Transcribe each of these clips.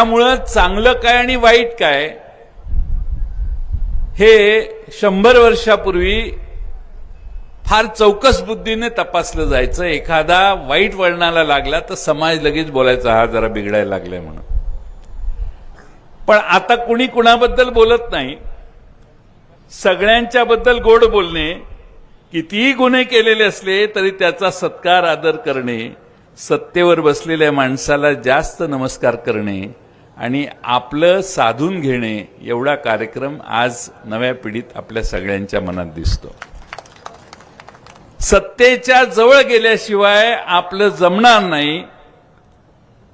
त्यामुळं चांगलं काय आणि वाईट काय हे शंभर वर्षापूर्वी फार चौकस बुद्धीने तपासलं जायचं. एखादा वाईट वळणाला लागला तर समाज लगेच बोलायचा हा जरा बिघडायला लागलाय म्हणून. पण आता कुणी कुणाबद्दल बोलत नाही सगळ्यांच्या बद्दल गोड बोलणे कितीही गुन्हे केलेले असले तरी त्याचा सत्कार आदर करणे सत्तेवर बसलेल्या माणसाला जास्त नमस्कार करणे आणि आपलं साधून घेणे एवढा कार्यक्रम आज नव्या पिढीत आपल्या सगळ्यांच्या मनात दिसतो. सत्तेच्या जवळ गेल्याशिवाय आपलं जमणार नाही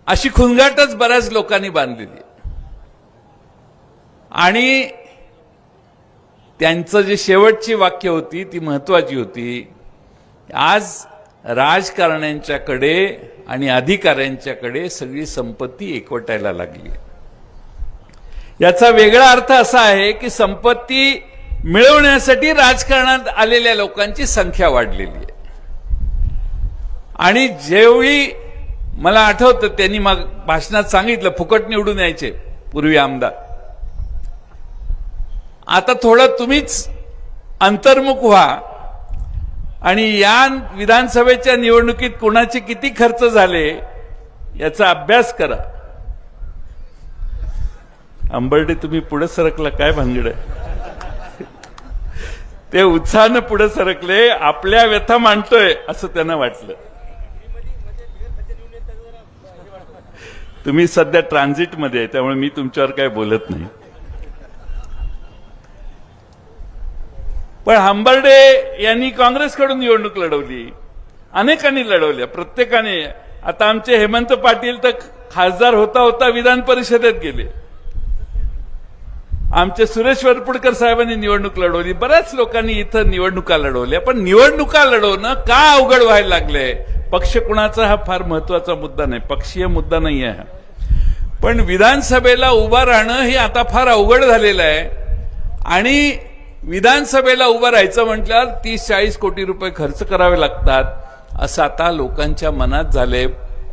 अशी खुंगाटच बऱ्याच लोकांनी बांधलेली आणि त्यांचं जे शेवटची वाक्य होती ती महत्वाची होती. आज राजकारण्यांच्याकडे आणि अधिकाऱ्यांच्याकडे सगळी संपत्ती एकवटायला लागली. याचा वेगळा अर्थ असा आहे की संपत्ती मिळवण्यासाठी राजकारणात आलेल्या लोकांची संख्या वाढलेली आहे. आणि जेवढी मला आठवतं त्यांनी मग भाषणात सांगितलं फुकट निवडून यायचे पूर्वी आमदार. आता थोडं तुम्हीच अंतर्मुख व्हा. आणि या विधानसभेच्या निवडणुकीत कोणाचे किती खर्च झाले याचा अभ्यास करा. अंबर्डे तुम्ही पुढे सरकला काय भानगड ते उत्साहानं पुढे सरकले आपल्या व्यथा मांडतोय असं त्यांना वाटलं. तुम्ही सध्या ट्रान्झिटमध्ये आहे त्यामुळे मी तुमच्यावर काय बोलत नाही. पण हंबर्डे यांनी काँग्रेसकडून निवडणूक लढवली. अनेकांनी लढवल्या प्रत्येकाने. आता आमचे हेमंत पाटील तर खासदार होता होता विधान परिषदेत गेले. आमचे सुरेश वरपुडकर साहेबांनी निवडणूक लढवली. बऱ्याच लोकांनी इथं निवडणुका लढवल्या पण निवडणुका लढवणं का अवघड व्हायला लागले? पक्ष कुणाचा हा फार महत्त्वाचा मुद्दा नाही. पक्षीय मुद्दा नाही आहे पण विधानसभेला उभं राहणं हे आता फार अवघड झालेलं आहे. आणि विधानसभेला उभं राहायचं म्हटल्यावर तीस चाळीस कोटी रुपये खर्च करावे लागतात असं आता लोकांच्या मनात झाले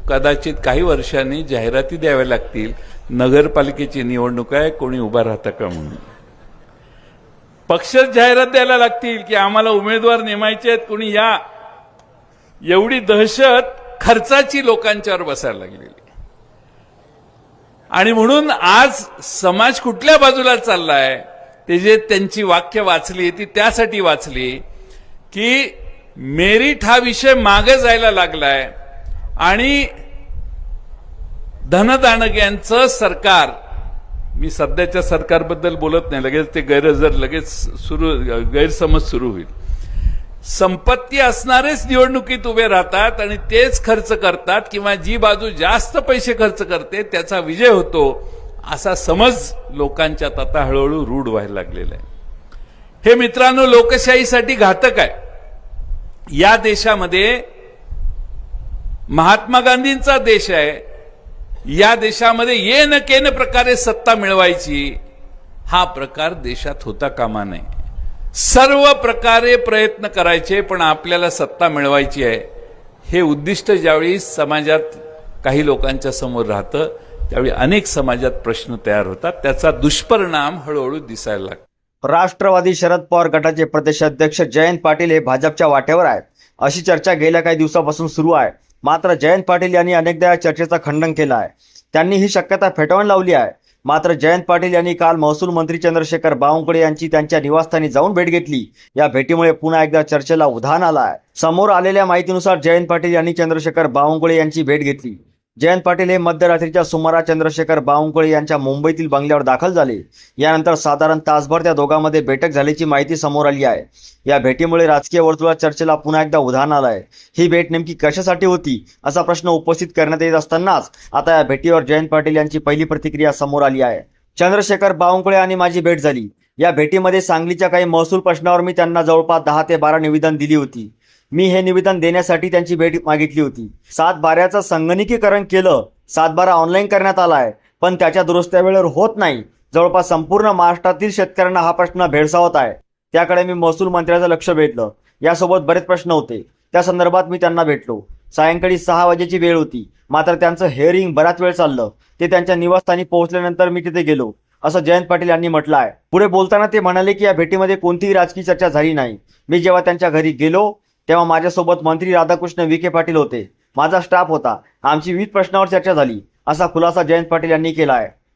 कदाचित काही वर्षांनी जाहिराती द्याव्या लागतील. नगरपालिकेची निवडणूक आहे कोणी उभा राहतं का म्हणून? पक्षच जाहिरात द्यायला लागतील की आम्हाला उमेदवार नेमायचे आहेत कोणी या. एवढी दहशत खर्चाची लोकांच्यावर बसायला लागलेली. आणि म्हणून आज समाज कुठल्या बाजूला चाललाय? ते जे त्यांची वाक्य वाचली ती त्यासाठी वाचली की मेरिट हा विषय मागे जायला लागलाय आणि धनदानग्यांचं सरकार मी सध्याच्या सरकारबद्दल बोलत नाही लगेच ते गैरहजर लगेच सुरू गैरसमज सुरू होईल. संपत्ती असणारेच निवडणुकीत उभे राहतात आणि तेच खर्च करतात किंवा जी बाजू जास्त पैसे खर्च करते त्याचा विजय होतो. असा समज लोकांच्यात आता हळूहळू रूढ व्हायला लागलेला आहे. हे मित्रांनो लोकशाहीसाठी घातक आहे. या देशामध्ये महात्मा गांधींचा देश आहे. या देशामध्ये ये न केन प्रकारे सत्ता मिळवायची हा प्रकार देशात होता कामा नये. सर्व प्रकारे प्रयत्न करायचे पण आपल्याला सत्ता मिळवायची आहे. हे उद्दिष्ट ज्यावेळी समाजात काही लोकांच्या समोर राहतं त्यावेळी अनेक समाजात प्रश्न तयार होतात. त्याचा दुष्परिणाम हळूहळू दिसायला लागतो. राष्ट्रवादी शरद पवार गटाचे प्रदेशाध्यक्ष जयंत पाटील हे भाजपच्या वाटेवर आहेत. अशी चर्चा गेल्या काही दिवसापासून सुरू आहे. मात्र जयंत पाटील यांनी अनेकदा या चर्चेचा खंडन केलं आहे. त्यांनी ही शक्यता फेटाळून लावली आहे. मात्र जयंत पाटील यांनी काल महसूल मंत्री चंद्रशेखर बावनकुळे यांची त्यांच्या निवासस्थानी जाऊन भेट घेतली. या भेटीमुळे पुन्हा एकदा चर्चेला उधाण आलं आहे. समोर आलेल्या माहितीनुसार जयंत पाटील यांनी चंद्रशेखर बावनकुळे यांची भेट घेतली. जयंत पाटील हे मध्यरात्रीच्या सुमारास चंद्रशेखर बावनकुळे यांच्या मुंबईतील बंगल्यावर दाखल झाले. यानंतर साधारण तासभर त्या दोघांमध्ये बैठक झाल्याची माहिती समोर आली आहे. या भेटीमुळे राजकीय वर्तुळात चर्चेला पुन्हा एकदा उधाण आलं आहे ही भेट नेमकी कशासाठी होती असा प्रश्न उपस्थित करण्यात येत असतानाच आता या भेटीवर जयंत पाटील यांची पहिली प्रतिक्रिया समोर आली आहे. चंद्रशेखर बावनकुळे आणि माझी भेट झाली. या भेटीमध्ये सांगलीच्या काही महसूल प्रश्नावर मी त्यांना जवळपास दहा ते बारा निवेदन दिली होती. मी हे निवेदन देण्यासाठी त्यांची भेट मागितली होती. सातबाऱ्याचं संगणकीकरण केलं. सातबारा ऑनलाईन करण्यात आला आहे पण त्याच्या दुरुस्त्या वेळेवर होत नाही. जवळपास संपूर्ण महाराष्ट्रातील शेतकऱ्यांना हा प्रश्न भेडसावत आहे. त्याकडे मी महसूल मंत्र्याचं लक्ष भेटलं यासोबत बरेच प्रश्न होते. त्या संदर्भात मी त्यांना भेटलो. सायंकाळी सहा वाजेची वेळ होती. मात्र त्यांचं हेअरिंग बराच वेळ चाललं. ते त्यांच्या निवासस्थानी पोहोचल्यानंतर मी तिथे गेलो. असं जयंत पाटील यांनी म्हटलं आहे. पुढे बोलताना ते म्हणाले की या भेटीमध्ये कोणतीही राजकीय चर्चा झाली नाही. मी जेव्हा त्यांच्या घरी गेलो तेव्हा माझ्यासोबत मंत्री राधाकृष्ण विखे पाटील होते. माझा स्टाफ होता. आमची विविध प्रश्नावर चर्चा झाली. असा खुलासा जयंत पाटील यांनी केला आहे.